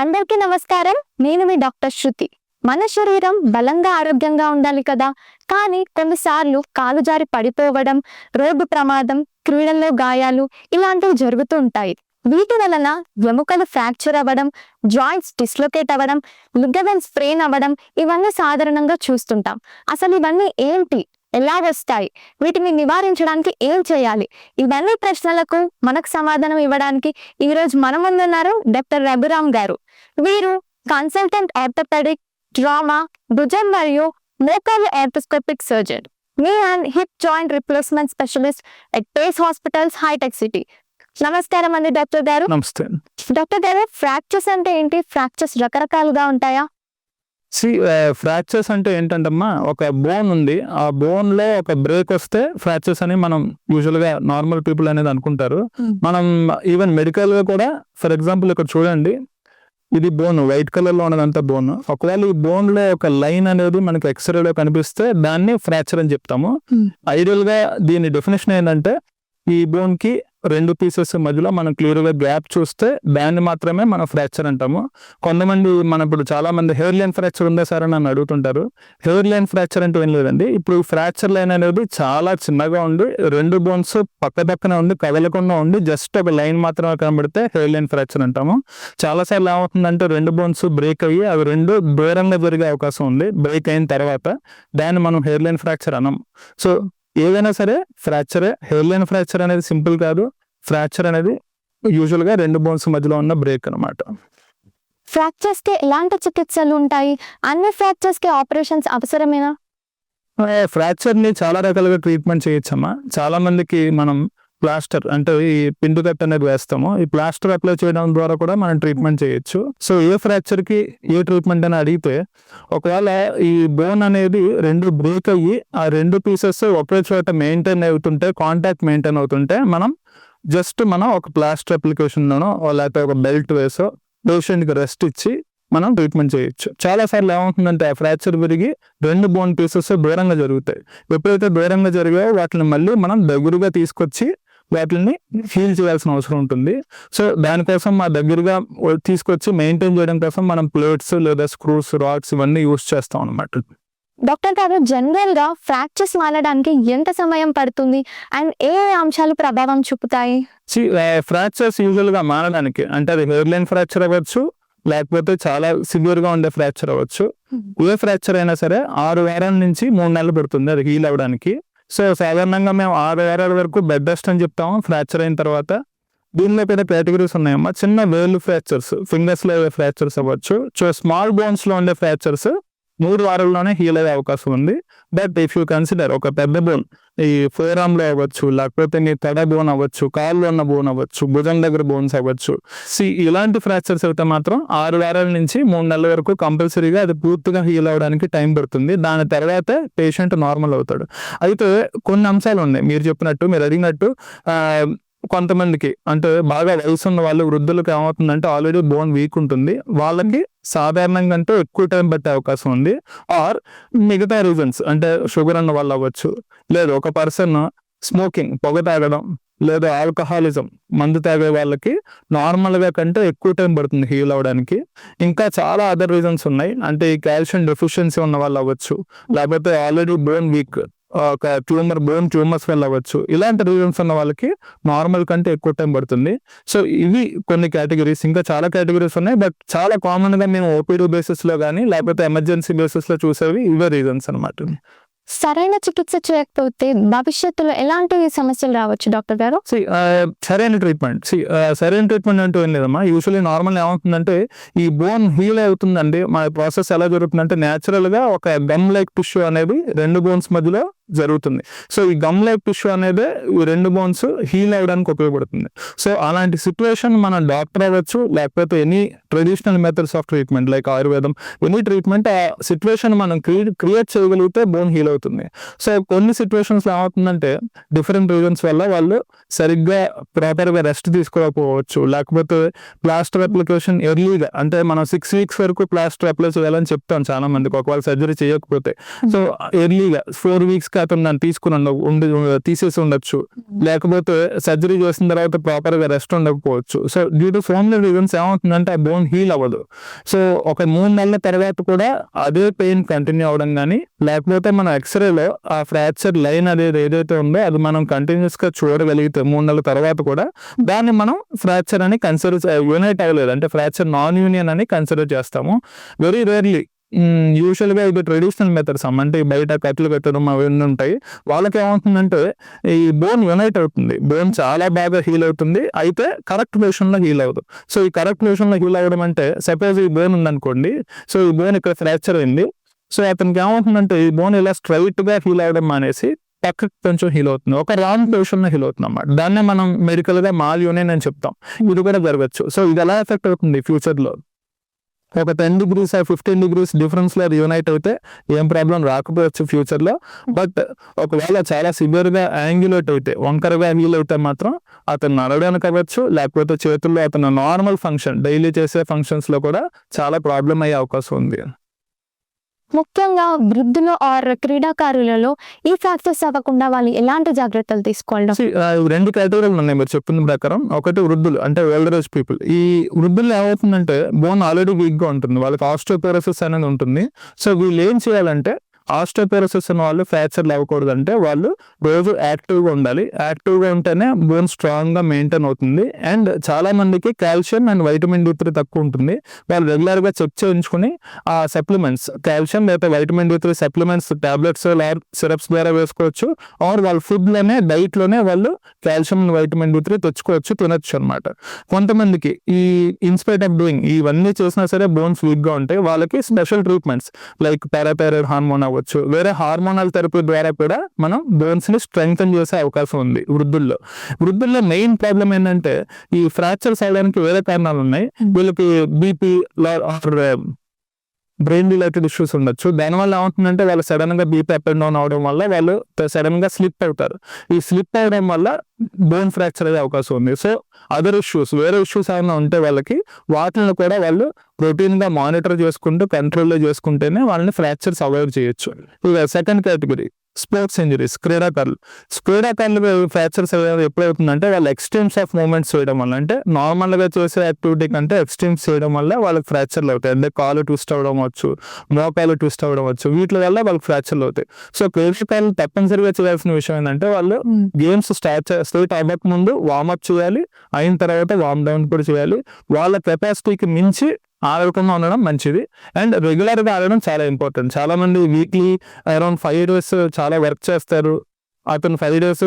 అందరికీ నమస్కారం. నేను మీ డాక్టర్ శృతి. మన శరీరం బలంగా ఆరోగ్యంగా ఉండాలి కదా. కానీ కొన్నిసార్లు కాలు జారి పడిపోవడం రోడ్డు ప్రమాదం క్రీడల్లో గాయాలు ఇలాంటివి జరుగుతూ ఉంటాయి. వీటి వలన వెముకలు ఫ్రాక్చర్ అవ్వడం జాయింట్స్ డిస్లొకేట్ అవ్వడం లిగమెంట్ స్ప్రెయిన్ అవ్వడం ఇవన్నీ సాధారణంగా చూస్తుంటాం. అసలు ఇవన్నీ ఏంటి? ఎలా వస్తాయి? వీటిని నివారించడానికి ఏం చేయాలి? ఇవన్నీ ప్రశ్నలకు మనకు సమాధానం ఇవ్వడానికి ఈ రోజు మన ముందున్నారు డాక్టర్ రఘురామ్ గారు. కన్సల్టెంట్ ఆర్థోపెడిక్ డ్రామా భుజం మరియు మోకాలు arthroscopic surgeon me and hip joint replacement specialist at Pace hospitals hitech city నమస్కారం అండి డాక్టర్ గారు. నమస్తే. డాక్టర్ గారు ఫ్రాక్చర్స్ అంటే ఏంటి? ఫ్రాక్చర్స్ రకరకాలుగా ఉంటాయా? సి ఫ్రాక్చర్స్ అంటే ఏంటంటమ్మా ఒక బోన్ ఉంది. ఆ బోన్లో ఒక బ్రేక్ వస్తే ఫ్రాక్చర్స్ అని మనం యూజువల్గా నార్మల్ పీపుల్ అనేది అనుకుంటారు. Hmm. మనం ఈవెన్ మెడికల్గా కూడా ఫర్ ఎగ్జాంపుల్ ఇక్కడ చూడండి ఇది బోన్ వైట్ కలర్లో ఉన్నదంతా బోన్ ఒకవేళ ఈ బోన్లో ఒక లైన్ అనేది మనకు ఎక్స్రే లో కనిపిస్తే దాన్ని ఫ్రాక్చర్ అని చెప్తాము Hmm. ఐడియల్గా దీని డెఫినేషన్ ఏంటంటే ఈ బోన్కి రెండు పీసెస్ మధ్యలో మనం క్లియర్గా గ్యాప్ చూస్తే దాన్ని మాత్రమే మనం ఫ్రాక్చర్ అంటాము. కొంతమంది మన ఇప్పుడు చాలా మంది హెయిర్ లైన్ ఫ్రాక్చర్ ఉందా సార్ అని నన్ను అడుగుతుంటారు. హెయిర్ లైన్ ఫ్రాక్చర్ అంటూ ఏం లేదండి. ఇప్పుడు ఫ్రాక్చర్ లైన్ అనేది చాలా చిన్నగా ఉండి రెండు బోన్స్ పక్క పక్కన ఉండి కదలకుండా ఉండి జస్ట్ ఒక లైన్ మాత్రమే కనబడితే హెయిర్ లైన్ ఫ్రాక్చర్ అంటాము. చాలాసార్లు ఏమవుతుందంటే రెండు బోన్స్ బ్రేక్ అయ్యి అవి రెండు దూరంగా జరిగే అవకాశం ఉంది. బ్రేక్ అయిన తర్వాత దాన్ని మనం హెయిర్ లైన్ ఫ్రాక్చర్ అన్నాం సో ఏదైనా సరే ఫ్రాక్చరే హెయిర్ లైన్ ఫ్రాక్చర్ అనేది సింపుల్ కాదు. ఫ్రాక్చర్ అనేది యూజువల్గా రెండు బోన్స్ మధ్యలో ఉన్న బ్రేక్ అనమాట ఫ్రాక్చర్స్కి ఎలాంటి చికిత్సలు ఉంటాయి? అన్ని ఫ్రాక్చర్స్కి ఆపరేషన్స్ అవసరమేనా? ఫ్రాక్చర్ని చాలా రకాలుగా ట్రీట్మెంట్ చేయొచ్చమ్మా. చాలా మందికి మనం ప్లాస్టర్ అంటే ఈ పిండు కట్ అనేది వేస్తాము. ఈ ప్లాస్టర్ అప్లై చేయడం ద్వారా కూడా మనం ట్రీట్మెంట్ చేయొచ్చు. సో ఏ ఫ్రాక్చర్కి ఏ ట్రీట్మెంట్ అని అడిగితే ఒకవేళ ఈ బోన్ అనేది రెండు బ్రేక్ అయ్యి ఆ రెండు పీసెస్ ఒకే చోట మెయింటైన్ అవుతుంటే కాంటాక్ట్ మెయింటైన్ అవుతుంటే మనం జస్ట్ మనం ఒక ప్లాస్టర్ అప్లికేషన్లోనో లేకపోతే ఒక బెల్ట్ వేసో పేషెంట్కి రెస్ట్ ఇచ్చి మనం ట్రీట్మెంట్ చేయొచ్చు. చాలా సార్లు ఏమవుతుందంటే ఫ్రాక్చర్ విరిగి రెండు బోన్ పీసెస్ దూరంగా జరుగుతాయి. ఎప్పుడైతే దూరంగా జరిగాయో వాటిని మళ్ళీ మనం దగ్గరగా తీసుకొచ్చి వాటిని హీల్ చేయాల్సిన అవసరం ఉంటుంది. సో దానికోసం మా దగ్గరగా తీసుకొచ్చి మెయింటైన్ చేయడం కోసం మనం ప్లేట్స్ లేదా స్క్రూస్ రాడ్స్ ఇవన్నీ యూస్ చేస్తాం అనమాట డాక్టర్ గారు జనరల్గా ఫ్రాక్చర్స్ మారడానికి ఎంత సమయం పడుతుంది? అండ్ ఏ అంశాలు ప్రభావం చూపుతాయి? ఫ్రాక్చర్స్ యూజువల్గా మారడానికి అంటే అది హెయిర్ లైన్ ఫ్రాక్చర్ అవ్వచ్చు లేకపోతే చాలా సివియర్గా ఉండే ఫ్రాక్చర్ అవ్వచ్చు. ఏ ఫ్రాక్చర్ అయినా సరే ఆరు వారాల నుంచి మూడు నెలలు పడుతుంది అది హీల్ అవ్వడానికి. సో సాధారణంగా మేము ఆరు వారాల వరకు బెడ్ రెస్ట్ అని చెప్తాము. ఫ్రాక్చర్ అయిన తర్వాత దీనిలో పెద్ద కేటగిరీస్ ఉన్నాయమ్మా. చిన్న వేలు ఫ్రాక్చర్స్ ఫింగర్స్లో ఫ్రాక్చర్స్ అవ్వచ్చు. సో స్మాల్ బోన్స్లో ఉండే ఫ్రాక్చర్స్ మూడు వారాల్లోనే హీల్ అయ్యే అవకాశం ఉంది. బట్ ఇఫ్ యూ కన్సిడర్ ఒక పెద్ద బోన్ ఈ ఫోరామ్లో అవ్వచ్చు లేకపోతే నీ తెడ బోన్ అవ్వచ్చు కాళ్ళు ఉన్న బోన్ అవ్వచ్చు భుజం దగ్గర బోన్స్ అవ్వచ్చు సి ఇలాంటి ఫ్రాక్చర్స్ అయితే మాత్రం ఆరు వారాల నుంచి మూడు నెలల వరకు కంపల్సరీగా అది పూర్తిగా హీల్ అవ్వడానికి టైం పడుతుంది. దాని తర్వాత పేషెంట్ నార్మల్ అవుతాడు. అయితే కొన్ని అంశాలు ఉన్నాయి. మీరు చెప్పినట్టు మీరు అడిగినట్టు కొంతమందికి. అంటే బాగా వయసు వాళ్ళు వృద్ధులకు ఏమవుతుందంటే ఆల్రెడీ బోన్ వీక్ ఉంటుంది. వాళ్ళకి సాధారణంగా అంటే ఎక్కువ టైం పట్టే అవకాశం ఉంది. ఆర్ మిగతా రీజన్స్ అంటే షుగర్ అన్న వాళ్ళు అవ్వచ్చు. లేదు ఒక పర్సన్ స్మోకింగ్ పొగ తాగడం లేదా ఆల్కహాలిజం మందు తాగే వాళ్ళకి నార్మల్గా కంటే ఎక్కువ టైం పడుతుంది హీల్ అవ్వడానికి ఇంకా చాలా అదర్ రీజన్స్ ఉన్నాయి. అంటే ఈ కాల్షియం డెఫిషియన్సీ ఉన్న వాళ్ళు అవ్వచ్చు. లేకపోతే ఆల్రెడీ బ్రెయిన్ వీక్ ఒక ట్యూమర్ బోన్ ట్యూమర్స్ వల్ల అవ్వచ్చు. ఇలాంటి రీజన్స్ ఉన్న వాళ్ళకి నార్మల్ కంటే ఎక్కువ టైం పడుతుంది. సో ఇవి కొన్ని కేటగిరీస్ ఇంకా చాలా కేటగిరీస్ ఉన్నాయి. బట్ చాలా కామన్గా మేము ఓపీడీ బేసిస్లో కానీ లేకపోతే ఎమర్జెన్సీ బేసిస్లో చూసేవి ఇవే రీజన్స్ అనమాట సరైన చికిత్స చేయకపోతే భవిష్యత్తులో ఎలాంటి సమస్యలు రావచ్చు డాక్టర్ గారు? సి సరైన ట్రీట్మెంట్ సి సరైన ట్రీట్మెంట్ అంటూ ఏం లేదమ్మా. యూజువల్లీ నార్మల్ ఏమవుతుందంటే ఈ బోన్ హీల్ అవుతుందండి. మన ప్రాసెస్ ఎలా జరుగుతుందంటే న్యాచురల్గా ఒక గమ్ లైక్ టిష్యూ అనేది రెండు బోన్స్ మధ్యలో జరుగుతుంది. సో ఈ గమ్ లైఫ్ టిష్యూ అనేది రెండు బోన్స్ హీల్ అవ్వడానికి ఉపయోగపడుతుంది. సో అలాంటి సిచ్యువేషన్ మన డాక్టర్ అవ్వచ్చు లేకపోతే any traditional methods of treatment like ఆయుర్వేదం ఎనీ ట్రీట్మెంట్ ఆ సిచ్యువేషన్ మనం క్రియేట్ చేయగలిగితే బోన్ హీల్ అవుతుంది. సో కొన్ని సిచ్యువేషన్స్లో ఏమవుతుందంటే డిఫరెంట్ రీజన్స్ వల్ల వాళ్ళు సరిగ్గా ప్రాపర్గా రెస్ట్ తీసుకోకపోవచ్చు లేకపోతే ప్లాస్టర్ అప్లికేషన్ ఎర్లీగా అంటే మనం సిక్స్ వీక్స్ వరకు ప్లాస్టర్ అప్లై చేయాలని చెప్తాం చాలా మందికి ఒకవేళ సర్జరీ చేయకపోతే. సో ఎర్లీగా ఫోర్ వీక్స్ అతను నన్ను తీసుకుని ఉండ- తీసేసి ఉండొచ్చు. లేకపోతే సర్జరీ చేసిన తర్వాత ప్రాపర్గా రెస్ట్ ఉండకపోవచ్చు. So due to phone reasons ఏమవుతుందంటే ఆ బోన్ హీల్ అవ్వదు. సో ఒక మూడు నెలల తర్వాత కూడా అదే పెయిన్ కంటిన్యూ అవ్వడం కానీ లేకపోతే మన ఎక్స్రేలో ఆ ఫ్రాక్చర్ లైన్ అనేది ఏదైతే ఉందో అది మనం కంటిన్యూస్గా చూడగలిగితే మూడు నెలల తర్వాత కూడా దాన్ని మనం ఫ్రాక్చర్ అని కన్సిడర్ యూనైట్ అవ్వలేదు. అంటే ఫ్రాక్చర్ నాన్ యూనియన్ అని కన్సిడర్ చేస్తాము. వెరీ రేర్లీ యూజువల్గా ఇవి ట్రెడిషనల్ మెథడ్స్ అమ్మ అంటే బయట కట్లు పెట్టడం అవన్నీ ఉంటాయి. వాళ్ళకి ఏమవుతుందంటే ఈ బోన్ యునైట్ అవుతుంది. బోన్ చాలా బాగా హీల్ అవుతుంది. అయితే కరెక్ట్ పొజిషన్లో హీల్ అవ్వదు. సో ఈ కరెక్ట్ పొజిషన్లో హీల్ అవ్వడం అంటే సపోజ్ ఈ బోన్ ఉందనుకోండి. సో ఈ బోన్ ఇక్కడ ఫ్రాక్చర్ అయింది. సో అతనికి ఏమవుతుందంటే ఈ బోన్ ఇలా స్ట్రైట్గా హీల్ అవ్వడం మానేసి పక్క కొంచెం హీల్ అవుతుంది. ఒక రాంగ్ పొజిషన్లో హీల్ అవుతుంది అన్నమాట దాన్నే మనం మెడికల్గా మాల్ యూనియన్ అని చెప్తాం. ఇది కూడా జరగచ్చు. సో ఇది ఎలా ఎఫెక్ట్ అవుతుంది ఫ్యూచర్లో ఒక టెన్ డిగ్రీస్ ఫిఫ్టీన్ డిగ్రీస్ డిఫరెన్స్లో యునైట్ అయితే ఏం ప్రాబ్లం రాకపోవచ్చు ఫ్యూచర్లో. బట్ ఒకవేళ చాలా సివియర్గా యాంగులేట్ అయితే వంకరగా యాంగ్యులేట్ అయితే మాత్రం అతను నడవడానికి అవ్వచ్చు లేకపోతే చేతుల్లో అతను నార్మల్ ఫంక్షన్ డైలీ చేసే ఫంక్షన్స్లో కూడా చాలా ప్రాబ్లం అయ్యే అవకాశం ఉంది. ముఖ్యంగా వృద్ధులు ఆర్ క్రీడాకారులలో ఈ ఫ్రాక్చర్స్ అవ్వకుండా వాళ్ళు ఎలాంటి జాగ్రత్తలు తీసుకోవాలి రెండు కేటగిరీలు ఉన్నాయి మీరు చెప్పిన ప్రకారం. ఒకటి వృద్ధులు అంటే వెల్డర్ పీపుల్ ఈ వృద్ధులు ఏమవుతుందంటే బోన్ ఆల్రెడీ వీక్గా ఉంటుంది. వాళ్ళకి ఆస్ట్రోపెరసిస్ అనేది ఉంటుంది. సో వీళ్ళు ఏం చేయాలంటే ఆస్టోపెరసిస్ ఉన్న వాళ్ళు ఫ్రాక్చర్లు అవ్వకూడదు అంటే వాళ్ళు రోజు యాక్టివ్గా ఉండాలి. యాక్టివ్గా ఉంటేనే బోన్ స్ట్రాంగ్గా మెయింటైన్ అవుతుంది. అండ్ చాలా మందికి calcium and vitamin D three తక్కువ ఉంటుంది. వాళ్ళు రెగ్యులర్గా చెక్ చేయించుకుని ఆ సప్లిమెంట్స్ కాల్షియం లేకపోతే vitamin D three supplements tablets syrups ద్వారా వేసుకోవచ్చు. ఆర్ వాళ్ళ ఫుడ్లోనే డైట్లోనే వాళ్ళు కాల్షియం వైటమిన్ డి త్రీ తెచ్చుకోవచ్చు తినొచ్చు అనమాట కొంతమందికి ఈ ఇన్స్పైట్ ఆఫ్ డూయింగ్ ఇవన్నీ చూసినా సరే బోన్స్ వీక్గా ఉంటాయి. వాళ్ళకి స్పెషల్ ట్రీట్మెంట్స్ లైక్ పారాపారర్ హార్మోన్ అవ్వచ్చు వేరే హార్మోనల్ థెరపీ ద్వారా కూడా మనం బోన్స్ని స్ట్రెంగ్తన్ చేసే అవకాశం ఉంది వృద్ధుల్లో. వృద్ధుల్లో మెయిన్ ప్రాబ్లం ఏంటంటే ఈ ఫ్రాక్చర్స్ అవ్వడానికి వేరే కారణాలు ఉన్నాయి. వీళ్ళకి బీపీ బ్రెయిన్ రిలేటెడ్ ఇష్యూస్ ఉండొచ్చు. దానివల్ల ఏమవుతుందంటే వాళ్ళు సడన్గా బీపీ అప్ అండ్ డౌన్ అవడం వల్ల వాళ్ళు సడన్గా స్లిప్ అవుతారు. ఈ స్లిప్ అవడం వల్ల బోన్ ఫ్రాక్చర్ అయ్యే అవకాశం ఉంది. సో అదర్ ఇష్యూస్ వేరే ఇష్యూస్ ఏమైనా ఉంటే వాళ్ళకి వాటిని కూడా వాళ్ళు రొటీన్గా మానిటర్ చేసుకుంటూ కంట్రోల్లో చేసుకుంటేనే వాళ్ళని ఫ్రాక్చర్స్ అవాయిడ్ చేయొచ్చు. సెకండ్ కేటగిరీ స్పోర్ట్స్ ఇంజరీస్ క్రీడాకారులు. క్రీడాకారులు ఫ్రాక్చర్స్ ఎప్పుడు అవుతుందంటే వాళ్ళు ఎక్స్ట్రీమ్స్ ఆఫ్ మూమెంట్స్ చేయడం వల్ల అంటే నార్మల్గా చేసే యాక్టివిటీ కంటే ఎక్స్ట్రీమ్స్ చేయడం వల్ల వాళ్ళకి ఫ్రాక్చర్లు అవుతాయి. అంటే కాలు ట్విస్ట్ అవ్వడం అవచ్చు మోకాలు ట్విస్ట్ అవ్వడం అవచ్చు వీటి వల్ల వాళ్ళకి ఫ్రాక్చర్లు అవుతాయి. సో క్రీడాకారులు తప్పనిసరిగా చేయాల్సిన విషయం ఏంటంటే వాళ్ళు గేమ్స్ స్టార్ట్ చేస్తే అవ్వక ముందు వార్మప్ చేయాలి అయిన తర్వాత వార్మ్ డౌన్ కూడా చేయాలి. వాళ్ళ కెపాసిటీకి మించి ఆడకుండా ఉండడం మంచిది. అండ్ రెగ్యులర్గా ఆడడం చాలా ఇంపార్టెంట్. చాలా మంది వీక్లీ అరౌండ్ ఫైవ్ డేస్ చాలా వర్క్ చేస్తారు. అతను ఫైవ్ డేస్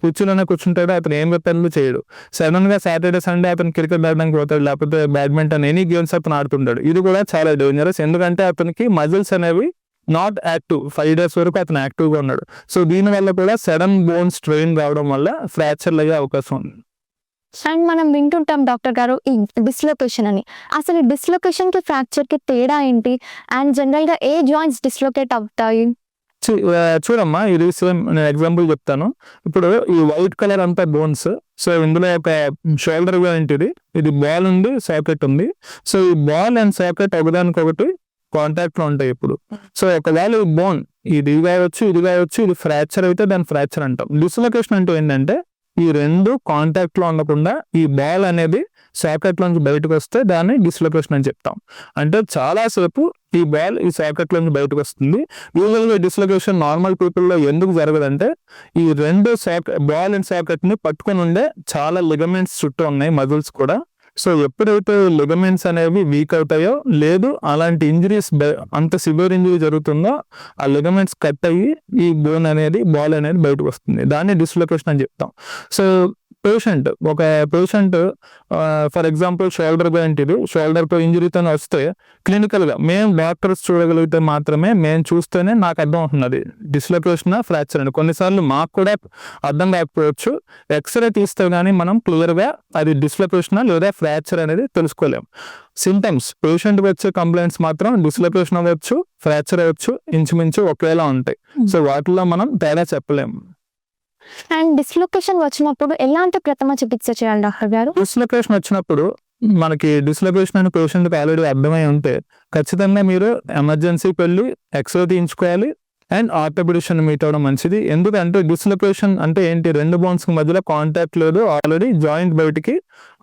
కూర్చుని కూర్చుంటాడు. అతను ఏం పనులు చేయడు. సడన్గా సాటర్డే సండే అతను క్రికెట్ ఆడడానికి పోతాడు. లేకపోతే బ్యాడ్మింటన్ ఎనీ గేమ్స్ అతను ఆడుతుంటాడు. ఇది కూడా చాలా డేంజరస్ ఎందుకంటే అతనికి మజిల్స్ అనేవి నాట్ యాక్టివ్ ఫైవ్ డేస్ వరకు అతను యాక్టివ్గా ఉన్నాడు. సో దీని వల్ల కూడా సడన్ బోన్ స్ట్రెయిన్ రావడం వల్ల ఫ్రాక్చర్లు అయ్యే అవకాశం ఉంది. అండ్ మనం వింటుంటాం డాక్టర్ గారు ఈ డిస్లొకేషన్ అని. అసలు డిస్లొకేషన్కి ఫ్రాక్చర్కి తేడా ఏంటి? అండ్ జనరల్గా ఏ జాయింట్స్ డిస్లొకేట్ అవుతాయి? చూ- చూడమ్మా ఇది నేను ఎగ్జాంపుల్ చెప్తాను. ఇప్పుడు ఈ వైట్ కలర్ అంతా బోన్స్ సో ఇందులో ఒక షోల్డర్ ఏంటిది? ఇది బాల్ ఉంది సాకెట్ ఉంది. సో ఈ బాల్ అండ్ సాకెట్ ఒకదానికి ఒకటి కాంటాక్ట్లో ఉంటాయి ఇప్పుడు. సో ఒకవేళ బోన్ ఇది కావచ్చు ఇది కావచ్చు ఇది ఫ్రాక్చర్ అయితే దాని ఫ్రాక్చర్ అంటాం. డిస్లొకేషన్ అంటూ ఏంటంటే ఈ రెండు కాంటాక్ట్లో ఉండకుండా ఈ బేల్ అనేది సాకెట్ లోంచి బయటకు వస్తే దాన్ని డిస్లొకేషన్ అని చెప్తాం. అంటే చాలా సేపు ఈ బాల్ ఈ సాకెట్ లోంచి బయటకు వస్తుంది. యూజువల్గా డిస్లొకేషన్ నార్మల్ పీపుల్లో ఎందుకు జరగదంటే ఈ రెండు సాక్ బాల్ అండ్ సాకెట్ని పట్టుకొని ఉండే చాలా లిగమెంట్స్ చుట్టూ ఉన్నాయి మజిల్స్ కూడా. సో ఎప్పుడైతే లిగమెంట్స్ అనేవి వీక్ అవుతాయో లేదు అలాంటి ఇంజరీస్ అంత సివియర్ ఇంజరీ జరుగుతుందో ఆ లిగమెంట్స్ కట్ అయ్యి ఈ బోన్ అనేది బాల్ అనేది బయటకు వస్తుంది. దాన్ని డిస్లొకేషన్ అని చెప్తాం. సో పేషెంట్ ఒక పేషెంట్ ఫర్ ఎగ్జాంపుల్ షోల్డర్ లాంటిది షోల్డర్తో ఇంజరీతో వస్తే క్లినికల్గా మేము డాక్టర్స్ చూడగలిగితే మాత్రమే మేము చూస్తేనే నాకు అర్థం అవుతున్నది. డిస్లొకేషన్ ఫ్రాక్చర్ అని కొన్నిసార్లు మాకు కూడా అర్థం కాకపోవచ్చు. ఎక్స్రే తీస్తే గానీ మనం క్లియర్గా అది డిస్లొకేషన్ లేదా ఫ్రాక్చర్ అనేది తెలుసుకోలేం. సింటమ్స్ పేషెంట్ వచ్చే కంప్లైంట్స్ మాత్రం డిస్లొకేషన్ అవ్వచ్చు ఫ్రాక్చర్ అవ్వచ్చు ఇంచుమించు ఒకేలా ఉంటాయి. సో వాటిలో మనం తేడా చెప్పలేము అండ్ డిస్లొకేషన్ వచ్చినప్పుడు ఎలాంటి ప్రథమ చికిత్స చేయాలి డాక్టర్ గారు? డిస్లొకేషన్ వచ్చినప్పుడు మనకి డిస్లొకేషన్ అని పేషెంట్ ఆల్రెడీ అర్థమై ఉంటే ఖచ్చితంగా మీరు ఎమర్జెన్సీకి వెళ్ళి ఎక్స్రే తీయించుకోవాలి అండ్ ఆర్థోపెడిషన్ మీట్ అవ్వడం మంచిది. ఎందుకంటే డిస్లొకేషన్ అంటే ఏంటి? రెండు బోన్స్ మధ్యలో కాంటాక్ట్ లేదు. ఆల్రెడీ జాయింట్ బయటికి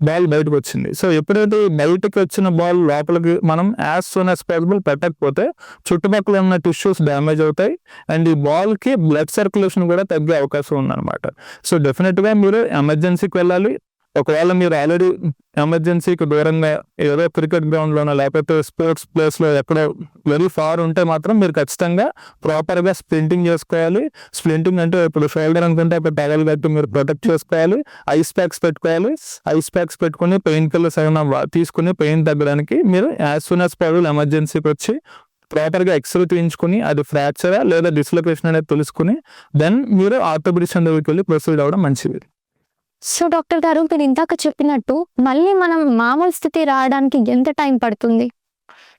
బాల్ బయటకు వచ్చింది సో ఎప్పుడైతే ఈ బయటకు వచ్చిన బాల్ లోపలికి మనం యాజ్ సూన్ యాజ్ పాసిబుల్ పెట్టకపోతే చుట్టుపక్కల ఉన్న టిష్యూస్ డ్యామేజ్ అవుతాయి. అండ్ ఈ బాల్కి బ్లడ్ సర్క్యులేషన్ కూడా తగ్గే అవకాశం ఉందన్నమాట. సో డెఫినెట్గా మీరు ఎమర్జెన్సీకి వెళ్ళాలి. ఒకవేళ మీరు ఆల్రెడీ ఎమర్జెన్సీకి దూరంగా ఏదో క్రికెట్ గ్రౌండ్లోనో లేకపోతే స్పోర్ట్స్ ప్లేస్లో ఎక్కడ వెరీ ఫార్ ఉంటే మాత్రం మీరు ఖచ్చితంగా ప్రాపర్గా స్ప్రింటింగ్ స్ప్లింటింగ్ చేసుకోవాలి. స్ప్లింటింగ్ అంటే ఇప్పుడు షోల్డర్ అనుకుంటే ఇప్పుడు టైగల్ పెట్టి మీరు ప్రొటెక్ట్ చేసుకోవాలి. ఐస్ ప్యాక్స్ పెట్టుకోవాలి. ఐస్ ప్యాక్స్ పెట్టుకుని పెయిన్ కిల్లర్స్ ఏమైనా తీసుకుని పెయిన్ తగ్గడానికి మీరు యాజ్ సూన్ యాజ్ పాసిబుల్ ఎమర్జెన్సీకి వచ్చి ప్రాపర్గా ఎక్స్రే తీయించుకుని అది ఫ్రాక్చరా లేదా డిస్లొకేషన్ అనేది తెలుసుకుని దెన్ మీరు ఆర్థోపెడిషన్ దగ్గరికి వెళ్ళి ప్రొసీడ్ అవ్వడం మంచిది. సో డాక్టర్ గారు మీరు ఇందాక చెప్పినట్టు మళ్ళీ మనం మామూలు స్థితి రావడానికి ఎంత టైం పడుతుంది?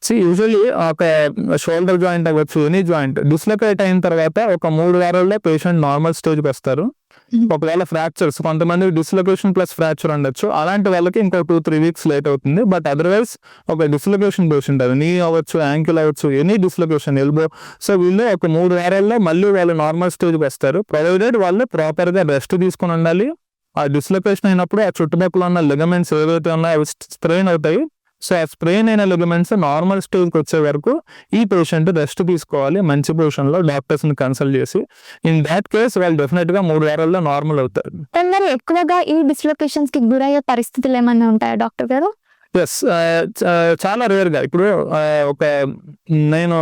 సో యూజువల్లీ ఒక షోల్డర్ జాయింట్ అవ్వచ్చు ఎనీ జాయింట్ డిస్లొకేట్ అయిన తర్వాత ఒక మూడు వారాల్లో పేషెంట్ నార్మల్ స్టేజ్కి వస్తారు. ఒకవేళ ఫ్రాక్చర్స్ కొంతమంది డిస్లొకేషన్ ప్లస్ ఫ్రాక్చర్ ఉండొచ్చు. అలాంటి వాళ్ళకి ఇంకా టూ త్రీ వీక్స్ లేట్ అవుతుంది. బట్ అదర్వైజ్ ఒక డిస్లొకేషన్ పేషెంట్ అది నీ అవ్వచ్చు యాంకిల్ అవ్వచ్చు ఎనీ డిస్లొకేషన్ ఎల్బో సో వీళ్ళు ఒక మూడు వారాల్లో మళ్ళీ వాళ్ళు నార్మల్ స్టేజ్కి వస్తారు ప్రొవైడెడ్ వాళ్ళు ప్రాపర్గా రెస్ట్ తీసుకుని ఉండాలి. ఆ డిస్లొకేషన్ అయినప్పుడు ఆ చుట్టుపక్కల ఉన్న లిగమెంట్స్ ఏవైతే ఉన్నాయో అవి స్ట్రెయిన్ అవుతాయి. సో ఆ స్ప్రెయిన్ అయిన లిగమెంట్స్ నార్మల్ స్టేజ్కి వచ్చే వరకు ఈ పేషెంట్ రెస్ట్ తీసుకోవాలి మంచి పొజిషన్లో డాక్టర్స్ని కన్సల్ట్ చేసి. ఇన్ దాట్ కేస్ వాళ్ళు డెఫినెట్గా మూడు వారాల్లో నార్మల్ అవుతారు. కొందరు ఎక్కువగా ఈ డిస్లొకేషన్స్కి గురయ్యే పరిస్థితులు ఏమైనా ఉంటాయా డాక్టర్ గారు? ఎస్ uh, చాలా రేర్గా ఇప్పుడు uh, ఒక నేను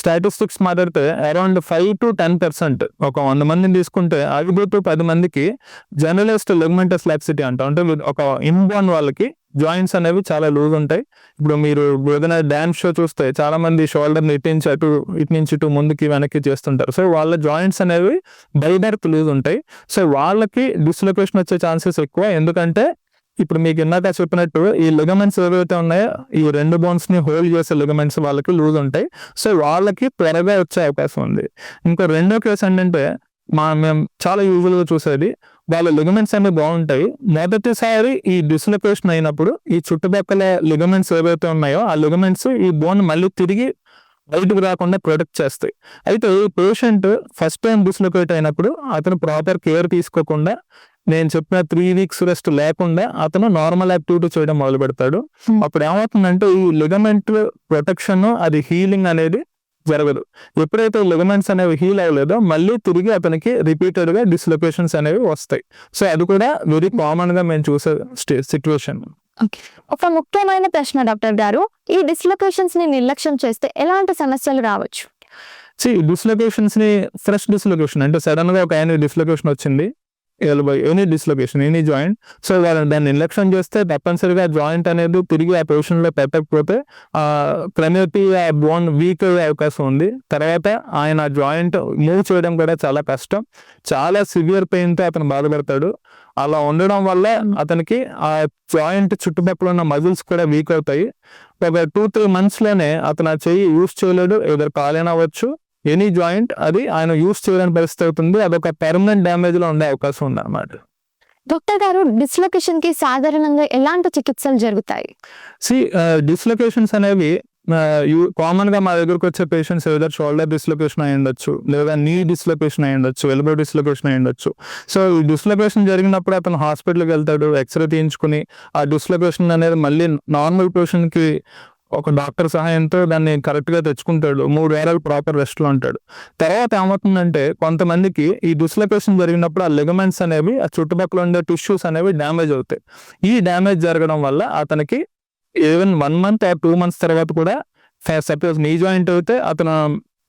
స్టాటిస్టిక్స్ మాట్లాడితే around five to ten percent ఒక వంద మందిని తీసుకుంటే ఐదు టు పది మందికి జర్నలిస్ట్ లెగ్మెంటస్ లాక్సిటీ అంటాం. అంటే ఒక ఇన్బోర్న్ వాళ్ళకి జాయింట్స్ అనేవి చాలా లూజ్ ఉంటాయి. ఇప్పుడు మీరు ఏదైనా డ్యాన్స్ షో చూస్తే చాలా మంది షోల్డర్ని ఇటు నుంచి అటు ఇటు నుంచి ఇటు ముందుకి వెనక్కి చేస్తుంటారు. సో వాళ్ళ జాయింట్స్ అనేవి బైడర్క్ లూజ్ ఉంటాయి. సో వాళ్ళకి డిస్లొకేషన్ వచ్చే ఛాన్సెస్ ఎక్కువ. ఎందుకంటే ఇప్పుడు మీకు ఇందాక చెప్పినట్టు ఈ లిగమెంట్స్ ఏవైతే ఉన్నాయో ఈ రెండు బోన్స్ని హోల్డ్ చేసే లిగమెంట్స్ వాళ్ళకి లూజ్ ఉంటాయి. సో వాళ్ళకి త్వరగా వచ్చే అవకాశం ఉంది. ఇంకా రెండో కేసు ఏంటంటే మా మేము చాలా యూజువల్గా చూసేది వాళ్ళ లిగమెంట్స్ అనేవి బాగుంటాయి. మొదటిసారి ఈ డిస్లొకేషన్ అయినప్పుడు ఈ చుట్టుపక్కల లిగమెంట్స్ ఏవైతే ఉన్నాయో ఆ లిగమెంట్స్ ఈ బోన్ మళ్ళీ తిరిగి బయటకు రాకుండా ప్రొటెక్ట్ చేస్తాయి. అయితే ఈ పేషెంట్ ఫస్ట్ టైం డిస్లొకేట్ అయినప్పుడు అతను ప్రాపర్ కేర్ తీసుకోకుండా నేను చెప్పిన త్రీ వీక్స్ రెస్ట్ లేకుండా అతను నార్మల్ యాక్టివిటీ చేయడం మొదలు పెడతాడు. Hmm. అప్పుడు ఏమవుతుందంటే ఈ లిగమెంట్ ప్రొటెక్షన్ అది హీలింగ్ అనేది జరగదు. ఎప్పుడైతే లిగమెంట్స్ అనేవి హీల్ అవ్వలేదో మళ్ళీ తిరిగి అతనికి రిపీటెడ్గా డిస్లొకేషన్స్ అనేవి వస్తాయి. సో అది కూడా వెరీ కామన్గా మేము చూసే సిచ్యువేషన్ ఒక ముఖ్యమైన ప్రశ్న డాక్టర్ గారు ఈ డిస్లొకేషన్స్ని నిర్లక్ష్యం చేస్తే ఎలాంటి సమస్యలు రావచ్చు? సి డిస్లొకేషన్స్ని ఫ్రెష్ డిస్లొకేషన్ అంటే సడన్గా ఒక ఆయన డిస్లొకేషన్ వచ్చింది. Elbow unit dislocation any joint so దాన్ని నిర్లక్ష్యం చేస్తే తప్పనిసరిగా జాయింట్ అనేది తిరిగి ఆ పొజిషన్లో పెట్టకపోతే ఆ క్రమేపీ ఆ బోన్ వీక్ అయ్యే అవకాశం ఉంది తర్వాత ఆయన జాయింట్ మూవ్ చేయడం కూడా చాలా కష్టం. చాలా సివియర్ పెయిన్తో అతను బాధపడతాడు. అలా ఉండడం వల్ల అతనికి ఆ జాయింట్ చుట్టుపక్కల ఉన్న మజిల్స్ కూడా వీక్ అవుతాయి. టూ త్రీ మంత్స్లోనే అతను ఆ చెయ్యి యూస్ చేయలేడు. ఏదో కాలేన అవ్వచ్చు ఎనీ జాయింట్ అది ఆయన యూస్ చేయలేని పరిస్థితి అవుతుంది. అదొక పెర్మనెంట్ డ్యామేజ్లో ఉండే అవకాశం ఉంది అనమాట డాక్టర్ గారు డిస్లొకేషన్కి సాధారణంగా ఎలాంటి చికిత్సలు జరుగుతాయి? సి డిస్లొకేషన్స్ అనేవి కామన్గా మా దగ్గరకు వచ్చే పేషెంట్స్ ఏదో షోల్డర్ డిస్లొకేషన్ అయి ఉండొచ్చు లేదా నీ డిస్లొకేషన్ అయి ఉండొచ్చు ఎల్బో డిస్లొకేషన్ అయి ఉండొచ్చు. సో ఈ డిస్లొకేషన్ జరిగినప్పుడు అతను హాస్పిటల్కి వెళ్తాడు ఎక్స్రే తీయించుకుని ఆ డిస్లొకేషన్ అనేది మళ్ళీ నార్మల్ పేషెంట్కి ఒక డాక్టర్ సహాయంతో దాన్ని కరెక్ట్గా తెచ్చుకుంటాడు. మూడు వేల ప్రాపర్ రెస్ట్లో ఉంటాడు తర్వాత ఏమవుతుందంటే కొంతమందికి ఈ డిస్లొకేషన్ జరిగినప్పుడు ఆ లిగమెంట్స్ అనేవి ఆ చుట్టుపక్కల ఉండే టిష్యూస్ అనేవి డ్యామేజ్ అవుతాయి. ఈ డ్యామేజ్ జరగడం వల్ల అతనికి even one month two months తర్వాత కూడా సపోజ్ నీ జాయింట్ అయితే అతను